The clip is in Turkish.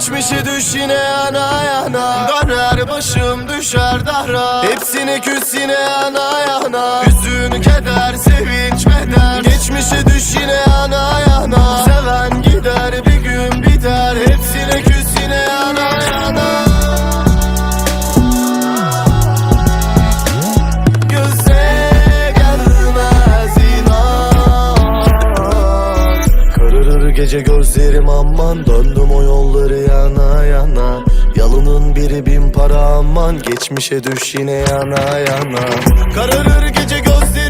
Geçmişi düş yine yana yana. Döner başım düşer dara. Hepsini küs yine yana yana. Hüzün keder sevinç beder. Geçmişi düş yine yana yana. Seven gider bir gün biter. Hepsini küs yine yana yana. Gece gözlerim aman döndüm o yol. Para aman Geçmişe düş yine yana yana. Kararır gece gözlerim